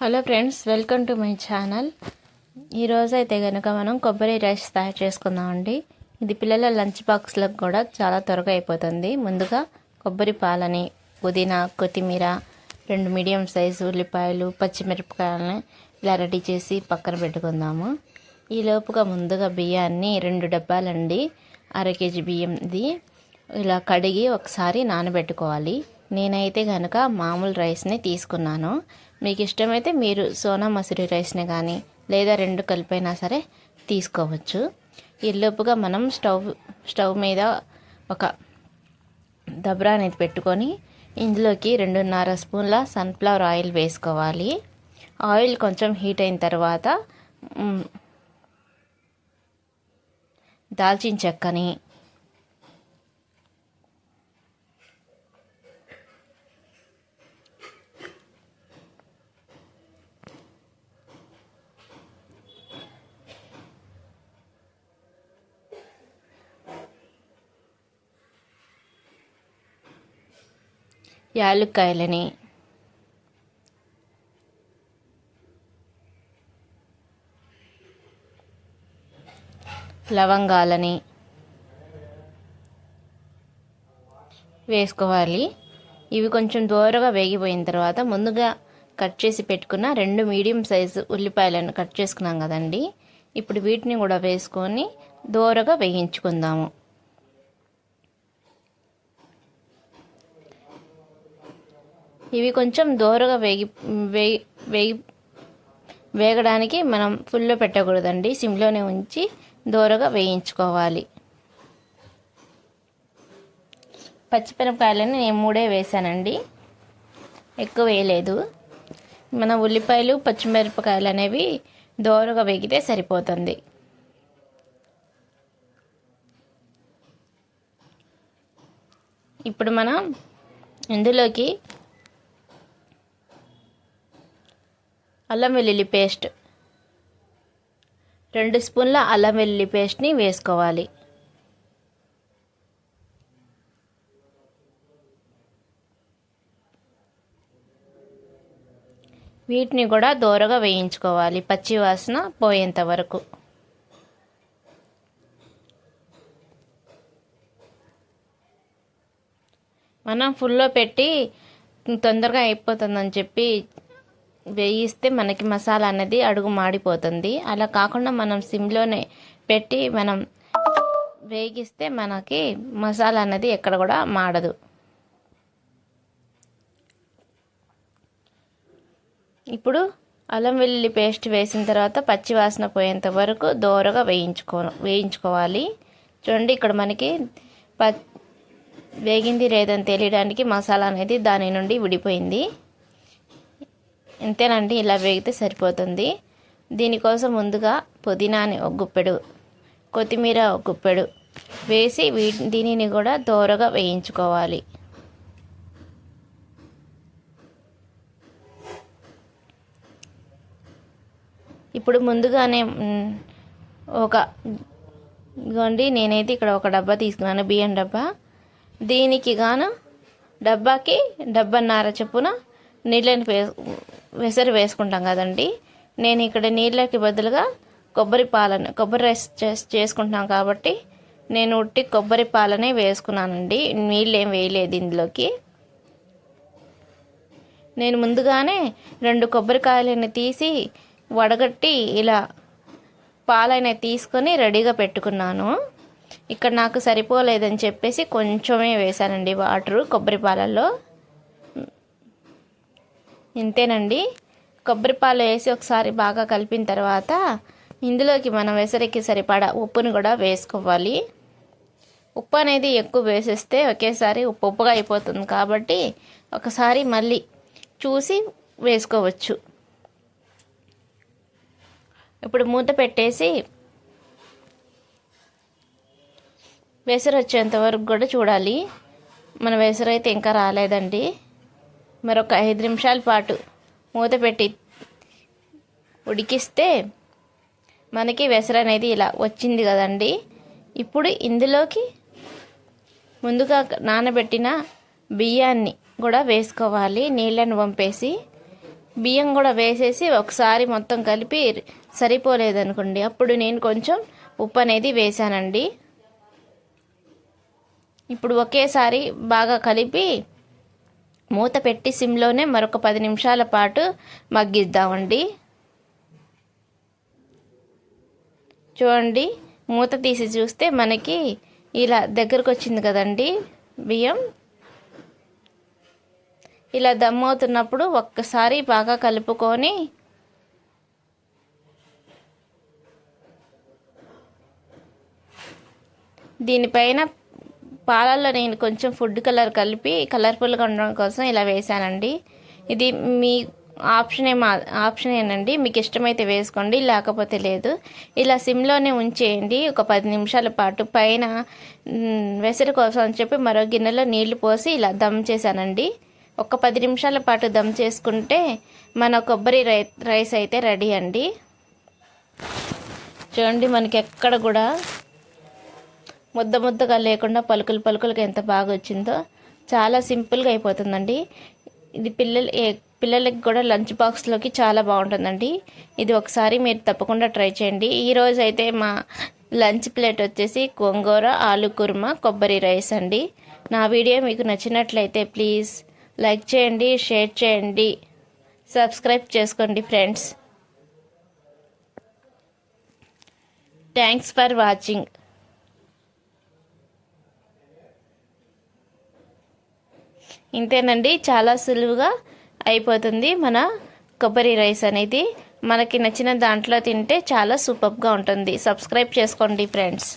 Hello friends welcome to my channel. ఈరోజు అయితే కనుక మనం కొబ్బరి రైస్ తయారు చేసుకుందామండి. ఇది పిల్లల లంచ్ బాక్స్లకు కూడా చాలా త్వరగా అయిపోతుంది. ముందుగా కొబ్బరి పాలని పుదీనా కొత్తిమీర రెండు మీడియం సైజు ఉల్లిపాయలు పచ్చిమిరపకాయలని ఇలా రెడీ చేసి పక్కన పెట్టుకుందాము. ఈ లోపుగా ముందుగా బియ్యాన్ని రెండు డబ్బాలండి అర కేజీ బియ్యంది ఇలా కడిగి ఒకసారి నానబెట్టుకోవాలి. నేనైతే కనుక మామూలు రైస్ని తీసుకున్నాను. మీకు ఇష్టమైతే మీరు సోనా మసూరి రైస్ని కానీ లేదా రెండు కలిపైనా సరే తీసుకోవచ్చు. ఈలోపుగా మనం స్టవ్ స్టవ్ మీద ఒక దబ్రా అనేది పెట్టుకొని ఇందులోకి రెండున్నర స్పూన్ల సన్ఫ్లవర్ ఆయిల్ వేసుకోవాలి. ఆయిల్ కొంచెం హీట్ అయిన తర్వాత దాల్చిన చెక్కని యాలుక్కాయలని. లవంగాలని వేసుకోవాలి. ఇవి కొంచెం దూరగా వేగిపోయిన తర్వాత ముందుగా కట్ చేసి పెట్టుకున్న రెండు మీడియం సైజు ఉల్లిపాయలను కట్ చేసుకున్నాం కదండి. ఇప్పుడు వీటిని కూడా వేసుకొని దూరగా వేయించుకుందాము. ఇవి కొంచెం దోరగా వేగి వేగి వేగి వేగడానికి మనం ఫుల్లో పెట్టకూడదండి. సిమ్లోనే ఉంచి దోరగా వేయించుకోవాలి. పచ్చిమిరపకాయలను నేను మూడే వేసానండి ఎక్కువ వేయలేదు. మన ఉల్లిపాయలు పచ్చిమిరపకాయలు అనేవి దోరగా వేగితే సరిపోతుంది. ఇప్పుడు మనం ఇందులోకి అల్లం వెల్లుల్లి పేస్ట్. రెండు స్పూన్ల అల్లం వెల్లుల్లి పేస్ట్ని వేసుకోవాలి. వీటిని కూడా దోరగా వేయించుకోవాలి పచ్చి వాసన పోయేంత వరకు. మనం ఫుల్లో పెట్టి తొందరగా అయిపోతుందని చెప్పి వేయిస్తే మనకి మసాలా అనేది అడుగు మాడిపోతుంది. అలా కాకుండా మనం సిమ్లోనే పెట్టి మనం వేగిస్తే మనకి మసాలా అనేది ఎక్కడ కూడా మాడదు. ఇప్పుడు అల్లం వెల్లుల్లి పేస్ట్ వేసిన తర్వాత పచ్చి వాసన పోయేంత వరకు దోరగా వేయించుకో వేయించుకోవాలి. చూడండి ఇక్కడ మనకి ప వేగింది లేదని తెలియడానికి మసాలా అనేది దాని నుండి విడిపోయింది. ఇంతేనండి ఇలా వేగితే సరిపోతుంది. దీనికోసం ముందుగా పుదీనాని ఒక గుప్పెడు కొత్తిమీర ఒక గుప్పెడు వేసి వీ దీనిని కూడా దోరగా వేయించుకోవాలి. ఇప్పుడు ముందుగానే ఒక ఇదిగోండి నేనైతే ఇక్కడ ఒక డబ్బా తీసుకున్నాను బియ్యం డబ్బా. దీనికి గాను డబ్బాకి డబ్బన్నర చొప్పున నీళ్ళని పే వెసరు వేసుకుంటాం కదండి. నేను ఇక్కడ నీళ్ళకి బదులుగా కొబ్బరి పాలను కొబ్బరి రైస్ చేస్ చేసుకుంటున్నాం కాబట్టి నేను ఉట్టి కొబ్బరి పాలనే వేసుకున్నానండి. నీళ్ళు ఏం వేయలేదు ఇందులోకి. నేను ముందుగానే రెండు కొబ్బరికాయలను తీసి వడగట్టి ఇలా పాలైన తీసుకొని రెడీగా పెట్టుకున్నాను. ఇక్కడ నాకు సరిపోలేదని చెప్పేసి కొంచెమే వేశానండి వాటరు కొబ్బరి పాలల్లో. ఇంతేనండి. కొబ్బరి పాలు వేసి ఒకసారి బాగా కలిపిన తర్వాత ఇందులోకి మనం వెసరికి సరిపడా ఉప్పుని కూడా వేసుకోవాలి. ఉప్పు అనేది ఎక్కువ వేసేస్తే ఒకేసారి ఉప్పు ఉప్పుగా అయిపోతుంది కాబట్టి ఒకసారి మళ్ళీ చూసి వేసుకోవచ్చు. ఇప్పుడు మూత పెట్టేసి వెసరు వచ్చేంత వరకు కూడా చూడాలి. మన వెసరు అయితే ఇంకా రాలేదండి. మరొక ఐదు నిమిషాల పాటు మూత పెట్టి ఉడికిస్తే మనకి వెసరు అనేది ఇలా వచ్చింది కదండి. ఇప్పుడు ఇందులోకి ముందుగా నానబెట్టిన బియ్యాన్ని కూడా వేసుకోవాలి. నీళ్ళను పంపేసి బియ్యం కూడా వేసేసి ఒకసారి మొత్తం కలిపి సరిపోలేదనుకోండి. అప్పుడు నేను కొంచెం ఉప్పు అనేది వేసానండి ఇప్పుడు ఒకేసారి బాగా కలిపి మూత పెట్టి సిమ్లోనే మరొక పది నిమిషాల పాటు మగ్గిద్దామండి. చూడండి మూత తీసి చూస్తే మనకి ఇలా దగ్గరకు వచ్చింది కదండి బియ్యం. ఇలా దమ్మవుతున్నప్పుడు ఒక్కసారి బాగా కలుపుకొని దీనిపైన పాలల్లో నేను కొంచెం ఫుడ్ కలర్ కలిపి కలర్ఫుల్గా ఉండడం కోసం ఇలా వేసానండి ఇది మీ ఆప్షన్ మా ఆప్షన్ ఏనండి. మీకు ఇష్టమైతే వేసుకోండి లేకపోతే లేదు. ఇలా సిమ్లోనే ఉంచేయండి. ఒక పది నిమిషాల పాటు పైన వెసరు కోసం అని చెప్పి మరో గిన్నెలో నీళ్ళు పోసి ఇలా దమ్ చేశానండి. ఒక పది నిమిషాల పాటు దమ్ చేసుకుంటే మన కొబ్బరి రై రైస్ అయితే రెడీ అండి. చూడండి మనకి ఎక్కడ కూడా ముద్ద ముద్దగా లేకుండా పలుకులు పలుకులుగా ఎంత బాగా వచ్చిందో చాలా సింపుల్గా అయిపోతుందండి. ఇది పిల్లలు పిల్లలకి కూడా లంచ్ బాక్స్లోకి చాలా బాగుంటుందండి. ఇది ఒకసారి మీరు తప్పకుండా ట్రై చేయండి. ఈరోజు అయితే మా లంచ్ ప్లేట్ వచ్చేసి గోంగూర ఆలు కుర్మా కొబ్బరి రైస్ అండి. నా వీడియో మీకు నచ్చినట్లయితే ప్లీజ్ లైక్ చేయండి షేర్ చేయండి సబ్స్క్రైబ్ చేసుకోండి ఫ్రెండ్స్. Thanks for watching. ఇంతేనండి చాలా సులువుగా అయిపోతుంది మన కొబ్బరి రైస్ అనేది. మనకి నచ్చిన దాంట్లో తింటే చాలా సూపర్గా ఉంటుంది. సబ్స్క్రైబ్ చేసుకోండి ఫ్రెండ్స్